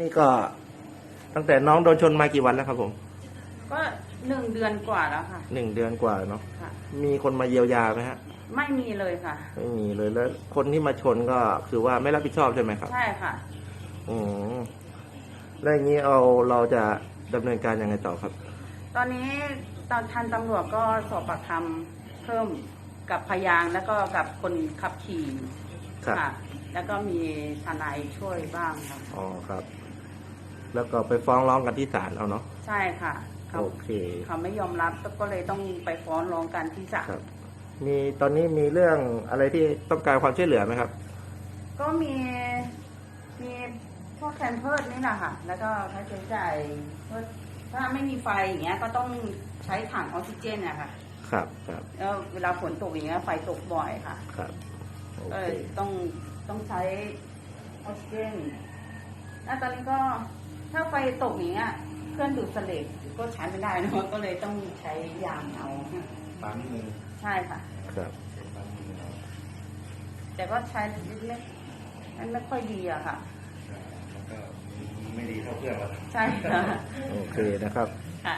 นี่ก็ตั้งแต่น้องโดนชนมากี่วันแล้วครับผมก็หนึ่งเดือนกว่าแล้วค่ะ หนึ่งเดือนกว่าเนาะค่ะ มีคนมาเยียวยาไหมฮะไม่มีเลยค่ะ ไม่มีเลยแล้ว คนที่มาชนก็คือว่าไม่รับผิดชอบใช่ไหมครับ ใช่ค่ะ อืมแล้วอย่างนี้เอาเราจะดำเนินการยังไงต่อครับ ตอนนี้ตอนทันตำรวจก็สอบปากคำเพิ่มกับพยานแล้วก็กับคนขับขี่ครับค่ะแล้วก็มีทนายช่วยบ้างค่ะ อ๋อครับ แล้วก็ไปฟ้องร้องกันที่ศาลเอาเนาะใช่ค่ะเขาโอเคเขาไม่ยอมรับก็เลยต้องไปฟ้องร้องกันที่ศาลครับ มีตอนนี้มีเรื่องอะไรที่ต้องการความช่วยเหลือไหมครับ ก็มีมีพวกแคนเพิร์ดนี่แหละค่ะ แล้วก็ค่าใช้จ่ายเพื่อถ้าไม่มีไฟอย่างเงี้ย ก็ต้องใช้ถังออกซิเจนอะค่ะครับครับแล้วเวลาฝนตกอย่างเงี้ยไฟตกบ่อยค่ะครับโอก็เคเลยต้องต้องใช้ออกซิเจนแล้วตอนนี้ก็ ถ้าไฟตกอย่างเงี้ยเครื่องดูดเสลดก็ใช้ไม่ได้เนอะก็เลยต้องใช้ยางเอาปั๊มมือใช่ค่ะ ครับปั๊มมือเราแต่ก็ใช้ไม่ไม่ไม่ค่อยดีอะค่ะ แล้วก็ไม่ดีเท่าเพื่อนเรา ใช่ค่ะ โอเคนะครับ ค่ะ